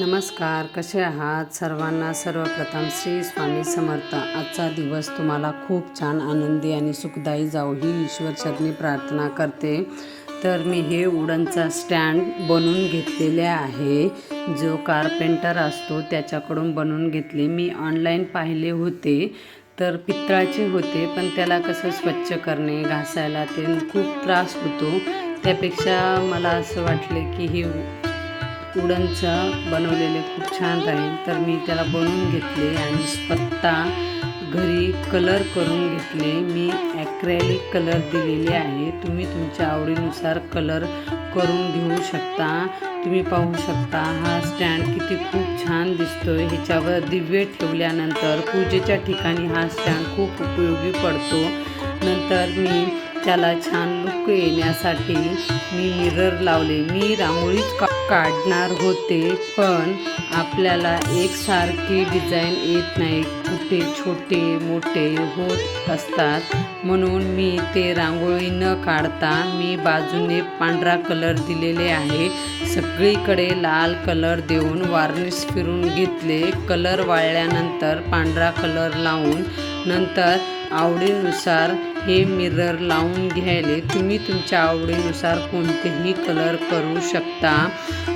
नमस्कार कसे आहात सर्वांना? सर्वप्रथम श्री स्वामी समर्थ. आजचा दिवस तुम्हाला खूप छान आनंदी आणि सुखदायी जाऊ ही ईश्वरचरणी प्रार्थना करते. तर मी हे उडनचा स्टँड बनवून घेतलेले आहे. जो कारपेंटर असतो त्याच्याकडून बनवून घेतले. मी ऑनलाईन पाहिले होते तर पितळाचे होते पण त्याला कसं स्वच्छ करणे घासायला ते खूप त्रास होतो. त्यापेक्षा मला असं वाटले की हे उडनचं बनवलेले खूप छान राहील तर मी त्याला बनवून घेतले आणि पत्ता घरी कलर करून घेतले. मी ॲक्रेलिक कलर दिलेले आहे. तुम्ही तुमच्या आवडीनुसार कलर करून घेऊ शकता. तुम्ही पाहू शकता हा स्टँड किती खूप छान दिसतो आहे ह्याच्यावर दिव्य ठेवल्यानंतर पूजेच्या ठिकाणी हा स्टँड खूप उपयोगी पडतो. नंतर मी त्याला छान लुक येण्यासाठी मी मिरर लावले. मी रांगोळीच का काढणार होते पण आपल्याला एकसारखी डिझाईन येत नाही. कुठे छोटे मोठे होत असतात. म्हणून मी ते रांगोळी न काढता मी बाजूने पांढरा कलर दिलेले आहे. सगळीकडे लाल कलर देऊन वार्निश फिरून घेतले. कलर वाळल्यानंतर पांढरा कलर लावून नंतर आवडीनुसार हे मिरर लावून घ्यायले. तुम्ही तुमच्या आवडीनुसार कोणतेही कलर करू शकता.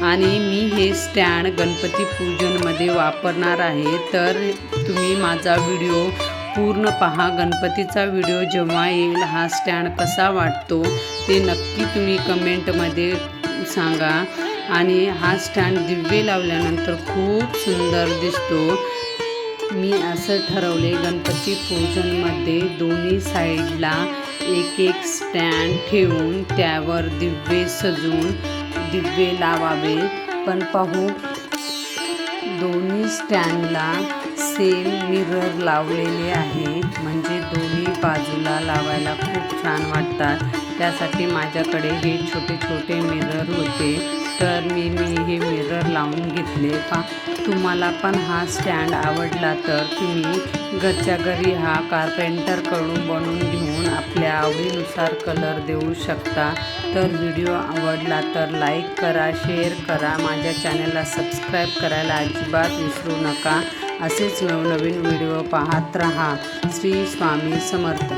आणि मी हे स्टँड गणपती पूजनमध्ये वापरणार आहे. तर तुम्ही माझा व्हिडिओ पूर्ण पहा. गणपतीचा व्हिडिओ जेव्हा येईल हा स्टँड कसा वाटतो ते नक्की तुम्ही कमेंटमध्ये सांगा. आणि हा स्टँड दिव्य लावल्यानंतर खूप सुंदर दिसतो. मी असं ठरवले गणपती पूजनमध्ये दोन्ही साईडला एक एक स्टँड ठेवून त्यावर दिवे सजवून दिवे लावावे. पण पाहू दोन्ही स्टँडला सेम मिरर लावलेले आहे. म्हणजे दोन्ही बाजूला लावायला खूप छान वाटतात. त्यासाठी माझ्याकडे हे छोटे छोटे मिरर होते. तर मी मी हे मिरर लावून घेतले पा. तुम्हाला पण हा स्टँड आवडला तर तुम्ही घरच्या घरी हा कारपेंटरकडून बनवून घेऊन आपल्या आवडीनुसार कलर देऊ शकता. तर व्हिडिओ आवडला तर लाईक करा शेअर करा. माझ्या चॅनलला सबस्क्राईब करायला अजिबात विसरू नका. असेच नवनवीन व्हिडिओ पाहत रहा. श्री स्वामी समर्थ.